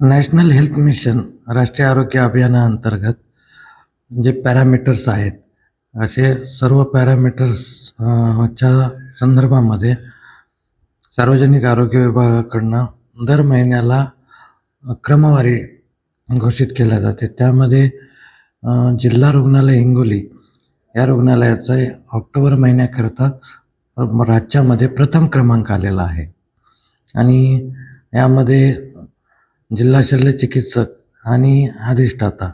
National health mission राष्ट्रीय आरोग्य अभियानाअंतर्गत जे पॅरामीटर्स आहेत असे सर्व पॅरामीटर्स च्या संदर्भामध्ये सार्वजनिक आरोग्य विभागाकडनं दर महिन्याला क्रमवारी घोषित केल्या जाते. त्यामध्ये जिल्हा रुग्णालय हिंगोली या रुग्णालयाचा ऑक्टोबर महिन्याकरता राज्यामध्ये प्रथम क्रमांक आलेला आहे. आणि यामध्ये जिल्हा शल्य चिकित्सक आणि अधिष्ठाता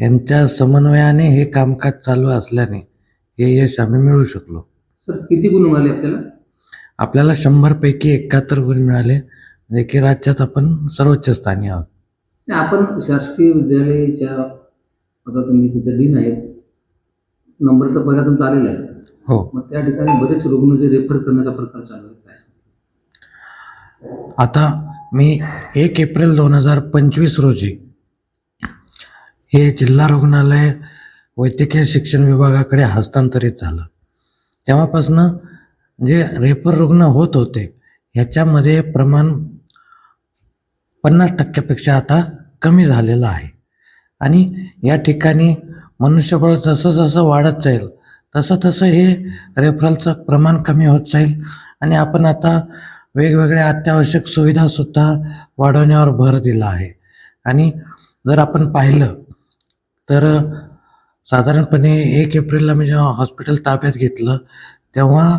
यांच्या समन्वयाने हे कामकाज चालू असल्याने हे यश आम्ही मिळवू शकलो. सर किती गुण मिळाले आपल्याला? आपल्याला शंभरपैकी एकाहत्तर गुण मिळाले जे की राज्यात आपण सर्वोच्च स्थानी आहोत. नाही, आपण शासकीय विद्यालयाच्या आता तुम्ही तिथे डीन आहेत नंबर तर पहिला तुमचा आलेला आहे. हो. मग त्या ठिकाणी बरेच रुग्ण जे रेफर करण्याचा प्रकार चालू आहे काय? आता मी एक एप्रिल दोन हजार पंचवीस रोजी हे जिल्हा रुग्णालय वैद्यकीय शिक्षण विभागाकडे हस्तांतरित झालं. तेव्हापासनं जे रेफर रुग्ण होत होते ह्याच्यामध्ये प्रमाण पन्नास टक्क्यापेक्षा आता कमी झालेलं आहे. आणि या ठिकाणी मनुष्यबळ जसं जसं वाढत जाईल तसं तसं हे रेफरलचं प्रमाण कमी होत जाईल. आणि आपण आता वेगवेगळ्या अत्यावश्यक सुविधासुद्धा वाढवण्यावर भर दिला आहे. आणि जर आपण पाहिलं तर साधारणपणे एक एप्रिलला मी जेव्हा हॉस्पिटल ताब्यात घेतलं तेव्हा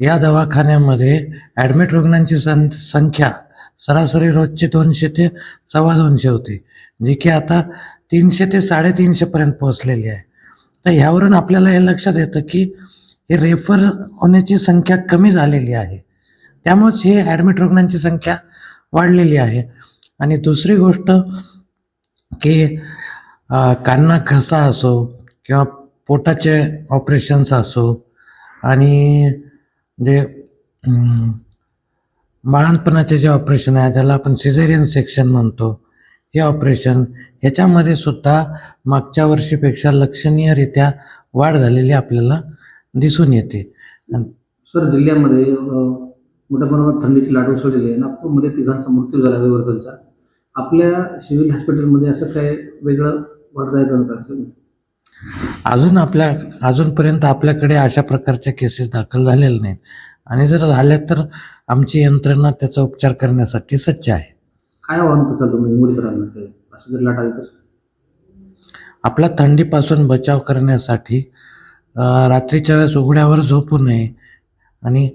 या दवाखान्यामध्ये ॲडमिट रुग्णांची सं संख्या सरासरी रोजचे दोनशे ते सव्वा दोनशे होती जी की आता तीनशे ते साडेतीनशेपर्यंत पोहोचलेली आहे. तर ह्यावरून आपल्याला हे लक्षात येतं की हे रेफर होण्याची संख्या कमी झालेली आहे. त्यामुळेच हे ॲडमिट रुग्णांची संख्या वाढलेली आहे. आणि दुसरी गोष्ट की कान्ना घसा असो किंवा पोटाचे ऑपरेशन्स असो आणि जे बाळांतपणाचे जे ऑपरेशन आहे ज्याला आपण सिझेरियन सेक्शन म्हणतो हे ऑपरेशन ह्याच्यामध्ये सुद्धा मागच्या वर्षीपेक्षा लक्षणीयरित्या वाढ झालेली आपल्याला दिसून येते. सर जिल्ह्यामध्ये मोठ्या प्रमाणात थंडीची लाट उसळलेली आहे. नागपूरमध्ये तिघांचा मृत्यू झाला विवर्तनचा आपल्या सिव्हिल हॉस्पिटलमध्ये असं काय वेगळं वाढता येतं का असं? अजून आपल्या अजूनपर्यंत आपल्याकडे अशा प्रकारच्या केसेस दाखल झालेल्या नाहीत. आणि जर झाल्या तर आमची यंत्रणा त्याचा उपचार करण्यासाठी सज्ज आहे. काय आव्हान करसाल तुम्ही असं जर लाट आली तर? आपला थंडीपासून बचाव करण्यासाठी रात्रीच्या वेळेस उघड्यावर झोपू नये आणि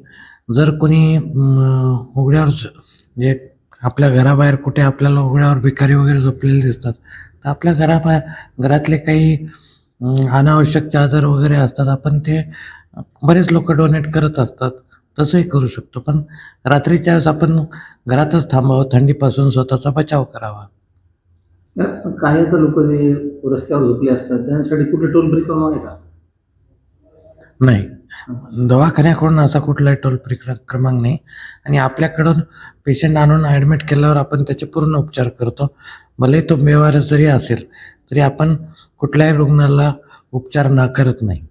जर कोणी उघड्यावर झ- जे आपल्या घराबाहेर कुठे आपल्याला उघड्यावर भिकारी वगैरे झोपलेले दिसतात तर आपल्या घराबाहेर घरातले काही अनावश्यक चादर वगैरे असतात आपण ते बरेच लोक डोनेट करत असतात तसंही करू शकतो. पण रात्रीच्या वेळेस आपण घरातच थांबावं थंडीपासून स्वतःचा बचाव करावा. काही आता लोक जे रस्त्यावर झोपले असतात त्यांसाठी कुठे टोल फ्री आहे का? नाही. दवाखान्याकडून असा कुठलाही टोल फ्री क्रमांक नाही. आणि आपल्याकडून पेशंट आणून ॲडमिट केल्यावर आपण त्याचे पूर्ण उपचार करतो. भले तो बेवारस जरी असेल तरी आपण कुठल्याही रुग्णाला उपचार न करत नाही.